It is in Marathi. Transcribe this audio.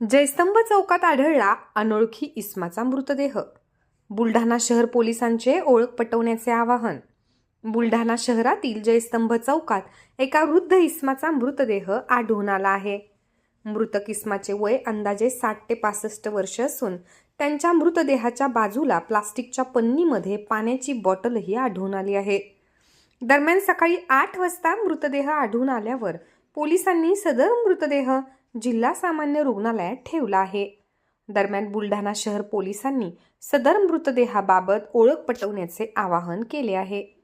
जयस्तंभ चौकात आढळला अनोळखी इस्माचा मृतदेह. बुलढाणा शहर पोलिसांचे ओळख पटवण्याचे आवाहन. बुलढाणा शहरातील जयस्तंभ चौकात एका वृद्ध इस्माचा मृतदेह आढळून आला आहे. मृतक इस्माचे वय अंदाजे साठ ते पासष्ट वर्ष असून त्यांच्या मृतदेहाच्या बाजूला प्लास्टिकच्या पन्नीमध्ये पाण्याची बॉटलही आढळून आली आहे. दरम्यान सकाळी आठ वाजता मृतदेह आढळून आल्यावर पोलिसांनी सदर मृतदेह जिल्हा सामान्य रुग्णालयात ठेवला आहे. दरम्यान बुलढाणा शहर पोलिसांनी सदर मृतदेहाबाबत ओळख पटवण्याचे आवाहन केले आहे.